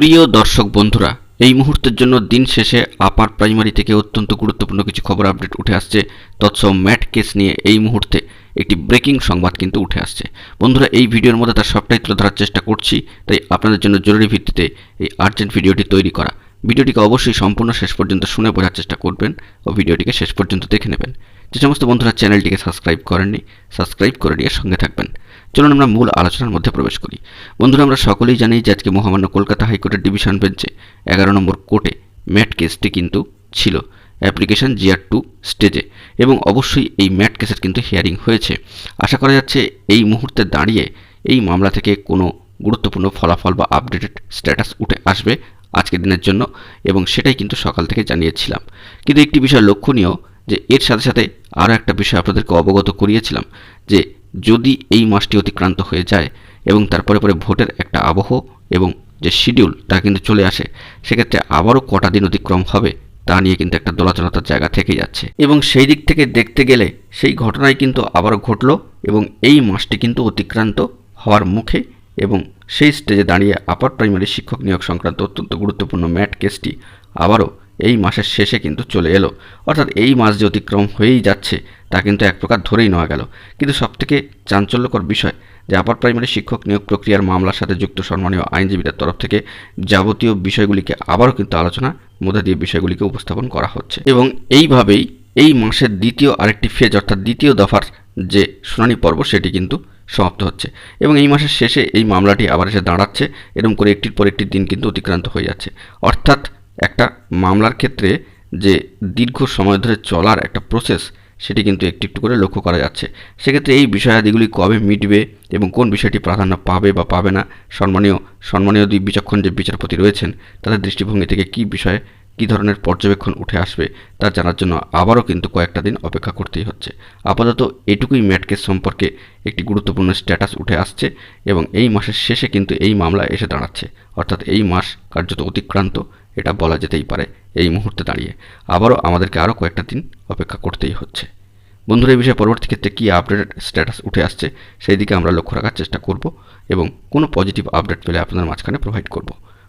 প্রিয় দর্শক বন্ধুরা, এই মুহূর্তের জন্য দিন শেষে আপার প্রাইমারি থেকে অত্যন্ত গুরুত্বপূর্ণ কিছু খবর আপডেট উঠে আসছে। তৎসব ম্যাট কেস নিয়ে এই মুহূর্তে একটি ব্রেকিং সংবাদ কিন্তু উঠে আসছে। বন্ধুরা, এই ভিডিওর মধ্যে তার সবটাই তুলে ধরার চেষ্টা করছি, তাই আপনাদের জন্য জরুরি ভিত্তিতে এই আর্জেন্ট ভিডিওটি তৈরি করা। ভিডিওটিকে অবশ্যই সম্পূর্ণ শেষ পর্যন্ত শুনে বোঝার চেষ্টা করবেন ও ভিডিওটিকে শেষ পর্যন্ত দেখে নেবেন। যে সমস্ত বন্ধুরা চ্যানেলটিকে সাবস্ক্রাইব করেননি, সাবস্ক্রাইব করে নিয়ে সঙ্গে থাকবেন। চলুন আমরা মূল আলোচনার মধ্যে প্রবেশ করি। বন্ধুরা, আমরা সকলেই জানি যে আজকে মহামান্য কলকাতা হাইকোর্টের ডিভিশন বেঞ্চে এগারো নম্বর কোর্টে ম্যাট কেসটি কিন্তু ছিল। অ্যাপ্লিকেশন জিআর টু স্টেজে এবং অবশ্যই এই ম্যাট কেসের কিন্তু হিয়ারিং হয়েছে। আশা করা যাচ্ছে এই মুহূর্তে দাঁড়িয়ে এই মামলা থেকে কোনো গুরুত্বপূর্ণ ফলাফল বা আপডেটেড স্ট্যাটাস উঠে আসবে। আজকের দিনের জন্য এবং সেটাই কিন্তু সকাল থেকে জানিয়েছিলাম। কিন্তু একটি বিষয় লক্ষণীয় যে এর সাথে সাথে আরও একটা বিষয় আপনাদেরকে অবগত করিয়েছিলাম যে যদি এই মাসটি অতিক্রান্ত হয়ে যায় এবং তারপরে পরে ভোটের একটা আবহ এবং যে শিডিউল তা কিন্তু চলে আসে, সেক্ষেত্রে আবারও কটা দিন অতিক্রম হবে তা নিয়ে কিন্তু একটা দোলাচলতার জায়গা থেকে যাচ্ছে। এবং সেই দিক থেকে দেখতে গেলে সেই ঘটনাই কিন্তু আবারও ঘটলো এবং এই মাসটি কিন্তু অতিক্রান্ত হওয়ার মুখে এবং সেই স্টেজে দাঁড়িয়ে আপার প্রাইমারি শিক্ষক নিয়োগ সংক্রান্ত অত্যন্ত গুরুত্বপূর্ণ ম্যাট কেসটি আবারও এই মাসের শেষে কিন্তু চলে এলো। অর্থাৎ এই মাস যে অতিক্রম হয়েই যাচ্ছে, তা কিন্তু এক প্রকার ধরেই নেওয়া গেল। কিন্তু সবথেকে চাঞ্চল্যকর বিষয় যে আপার প্রাইমারি শিক্ষক নিয়োগ প্রক্রিয়ার মামলার সাথে যুক্ত সম্মানীয় আইনজীবীদের তরফ থেকে যাবতীয় বিষয়গুলিকে আবারও কিন্তু আলোচনা মধ্যে দিয়ে বিষয়গুলিকে উপস্থাপন করা হচ্ছে। এবং এইভাবেই এই মাসের দ্বিতীয় আরেকটি ফেজ অর্থাৎ দ্বিতীয় দফার যে শুনানি পর্ব, সেটি কিন্তু সমাপ্ত হচ্ছে। এবং এই মাসের শেষে এই মামলাটি আবার এসে দাঁড়াচ্ছে। এরকম করে একটির পর একটি দিন কিন্তু অতিক্রান্ত হয়ে যাচ্ছে। অর্থাৎ একটা মামলার ক্ষেত্রে যে দীর্ঘ সময় ধরে চলার একটা প্রসেস সেটি কিন্তু একটু একটু করে লক্ষ্য করা যাচ্ছে। সেক্ষেত্রে এই বিষয়াদিগুলি কবে মিটবে এবং কোন বিষয়টি প্রাধান্য পাবে বা পাবে না, সম্মানীয় সম্মানীয় দুই বিচক্ষণ যে বিচারপতি রয়েছেন, তাদের দৃষ্টিভঙ্গি থেকে কী বিষয়ে কী ধরনের পর্যবেক্ষণ উঠে আসবে তা জানার জন্য আবারও কিন্তু কয়েকটা দিন অপেক্ষা করতেই হচ্ছে। আপাতত এটুকুই ম্যাটকেস সম্পর্কে একটি গুরুত্বপূর্ণ স্ট্যাটাস উঠে আসছে এবং এই মাসের শেষে কিন্তু এই মামলা এসে দাঁড়াচ্ছে। অর্থাৎ এই মাস কার্যত অতিক্রান্ত, এটা বলা যেতেই পারে এই মুহূর্তে দাঁড়িয়ে। আবারও আমাদেরকে আরও কয়েকটা দিন অপেক্ষা করতেই হচ্ছে। বন্ধুরা, এই বিষয়ে পরবর্তী ক্ষেত্রে কী আপডেট স্ট্যাটাস উঠে আসছে সেই দিকে আমরা লক্ষ্য রাখার চেষ্টা করব এবং কোনো পজিটিভ আপডেট পেলে আপনাদের মাঝখানে প্রোভাইড করব।